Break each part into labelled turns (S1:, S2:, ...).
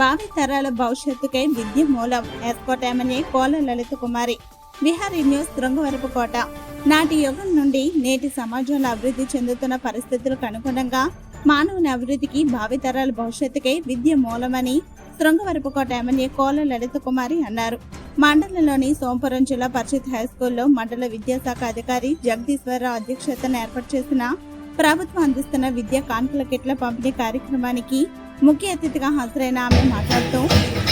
S1: భావి తరాల భవిష్యత్తుకై విద్య మూలం. ఎస్కోట్ ఎమ్మెల్యే కోల లలిత కుమారి. విహారీ న్యూస్ కోట. నాటి యుగం నుండి నేటి సమాజంలో అభివృద్ధి చెందుతున్న పరిస్థితులకు అనుగుణంగా మానవుని అభివృద్ధికి భావితరాల భవిష్యత్తుకై విద్య మూలమని శృంగవరపుకోట ఎమ్మెల్యే కోల లలిత కుమారి అన్నారు. మండలంలోని సోంపురం జిల్లా పరిషత్ హై స్కూల్లో మండల విద్యాశాఖ అధికారి జగదీశ్వరరావు అధ్యక్షతన ఏర్పాటు చేసిన ప్రభుత్వం అందిస్తున్న విద్యా కాన్పుల కిట్ల పంపిణీ కార్యక్రమానికి ముఖ్య అతిథిగా హాజరైన ఆమె మాట్లాడుతూ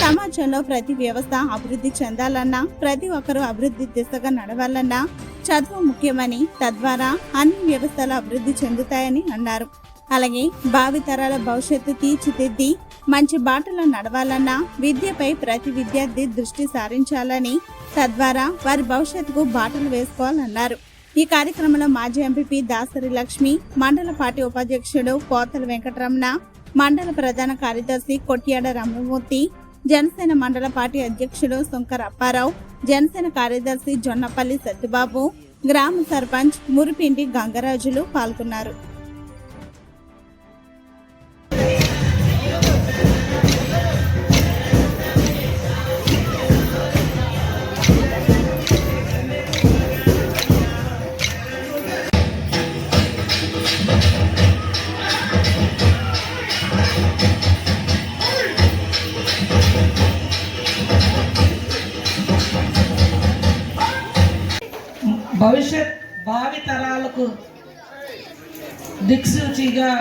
S1: సమాజంలో ప్రతి వ్యవస్థ అభివృద్ధి చెందాలన్నా ప్రతి ఒక్కరూ అభివృద్ధి దిశగా నడవాలన్నా చదువు ముఖ్యమని తద్వారా అన్ని వ్యవస్థలు అభివృద్ధి చెందుతాయని అన్నారు. అలాగే భావితరాల భవిష్యత్తు తీర్చిదిద్ది మంచి బాటలో నడవాలన్నా విద్యపై ప్రతి విద్యార్థి దృష్టి సారించాలని తద్వారా వారి భవిష్యత్తుకు బాటలు వేసుకోవాలన్నారు. ఈ కార్యక్రమంలో మాజీ ఎంపీపీ దాసరి లక్ష్మి మండల పార్టీ ఉపాధ్యక్షుడు కోతల వెంకటరమణ మండల ప్రధాన కార్యదర్శి కొట్యాడ రామమూర్తి జనసేన మండల పార్టీ అధ్యక్షుడు శంకర్ అప్పారావు జనసేన కార్యదర్శి జొన్నపల్లి సత్యబాబు గ్రామ సర్పంచ్ మురిపిండి గంగరాజులు పాల్గొన్నారు.
S2: భవిష్యత్ భావి తరాలకు దిక్సూచిగా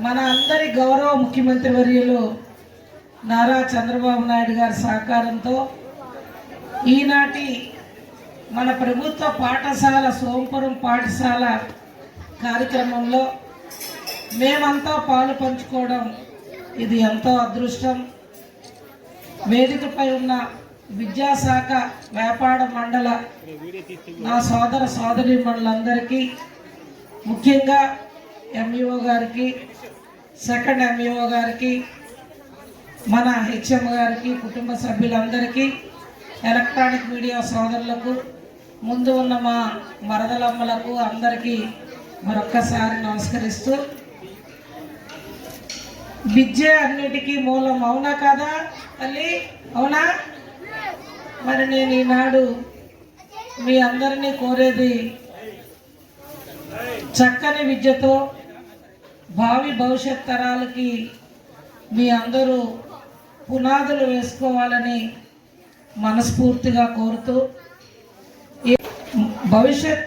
S2: మన అందరి గౌరవ ముఖ్యమంత్రి వర్యులు నారా చంద్రబాబు నాయుడు గారి సహకారంతో ఈనాటి మన ప్రభుత్వ పాఠశాల సోంపురం పాఠశాల కార్యక్రమంలో మేమంతా పాలు పంచుకోవడం ఇది ఎంతో అదృష్టం. వేదికపై ఉన్న విద్యాశాఖ వ్యాపార మండల నా సోదర సోదరి మండలందరికీ ముఖ్యంగా ఎంఈఓ గారికి సెకండ్ ఎంఈఓ గారికి మన హెచ్ఎం గారికి కుటుంబ సభ్యులందరికీ ఎలక్ట్రానిక్ మీడియా సోదరులకు ముందు ఉన్న మా మరదలమ్మలకు అందరికీ మరొక్కసారి నమస్కరిస్తూ విద్య అన్నిటికీ మూలం అవునా కదా తల్లి? అవునా? మరి నేను ఈనాడు మీ అందరినీ కోరేది చక్కని విద్యతో భావి భవిష్యత్ తరాలకి మీ అందరూ పునాదులు వేసుకోవాలని మనస్ఫూర్తిగా కోరుతూ భవిష్యత్